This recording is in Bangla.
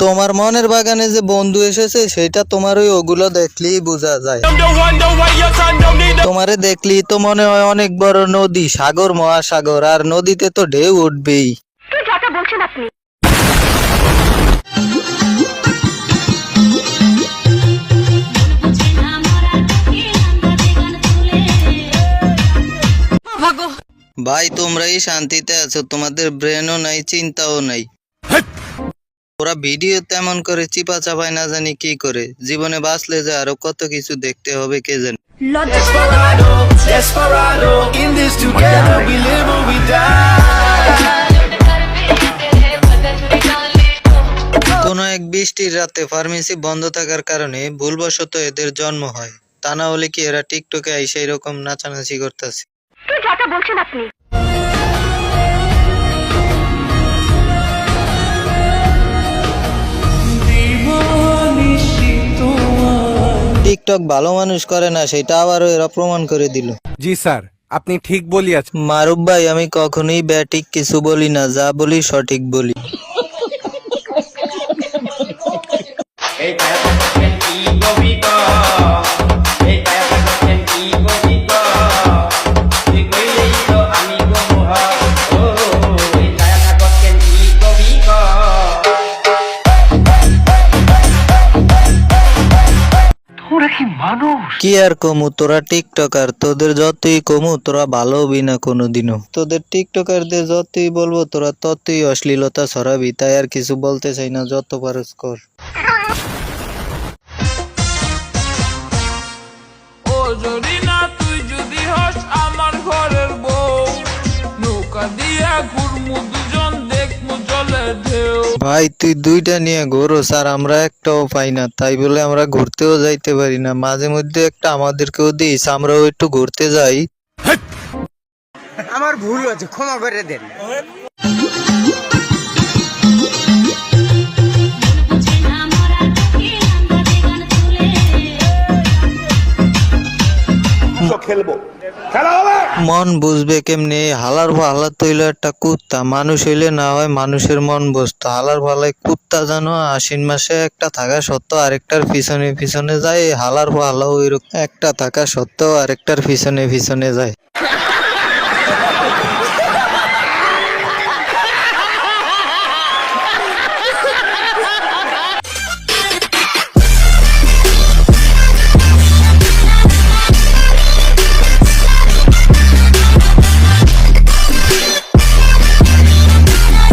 তোমার মনের বাগানে যে বন্ধু এসেছে সেটা তোমার ওই ওগুলো দেখলেই বোঝা যায়। তোমারে দেখলেই তো মনে হয় অনেক বড় নদী সাগর মহাসাগর আর নদীতে তো ঢেউ উঠবেই। ভাই তোমরাই শান্তিতে আছো তোমাদের ব্রেনও নাই চিন্তাও নাই। ওরা ভিডিও তেমন করে চিপা চাপায় না জানি কি করে। জীবনে বাঁচলে যে আরও কত কিছু দেখতে হবে কে জানে. কোনো এক বৃষ্টির রাতে ফার্মেসি বন্ধ থাকার কারণে ভুলবশত এদের জন্ম হয়। তা না হলে কি এরা টিকটকে আইসা এরকম নাচানাচি করতেছে? টিকটক ভালো মানুষ করে না সেটা আবারও এরা প্রমাণ করে দিল। জি স্যার আপনি ঠিক বলিয়াছেন। মারুফ ভাই আমি কখনোই ব্যাটিক কিছু বলি না যা বলি সঠিক বলি। কি আর কমু তোরা টিকটকার তোদের যতই কমু তোরা ভালো হবি না কোনোদিনও। তোদের টিকটকারদের যতই বলব তোরা ততই অশ্লীলতা ছড়াবি তাই আর কিছু বলতে চাই না যত পারস কর। যদি ভাই, তুই দুইটা নিয়ে ঘোরো, স্যার, আমরা একটাও পাই না। তাই বলে আমরা ঘুরতেও যাইতে পারি না। মাঝে মধ্যে একটা আমাদেরকেও দিস, আমরাও একটু ঘুরতে যাই। আমার ভুল হয়েছে, ক্ষমা করে দেন। মন বুঝবে কেমনে? হালার ভালা তৈল একটা কুত্তা। মানুষ হইলে না হয় মানুষের মন বুঝতো। হালার ভালায় কুত্তা জানো, আশ্বিন মাসে একটা থাকা সত্ত্বেও আরেকটার পিছনে পিছনে যায়। হালার ভালা ওইরকম একটা থাকা সত্ত্বেও আরেকটার পিছনে পিছনে যায়।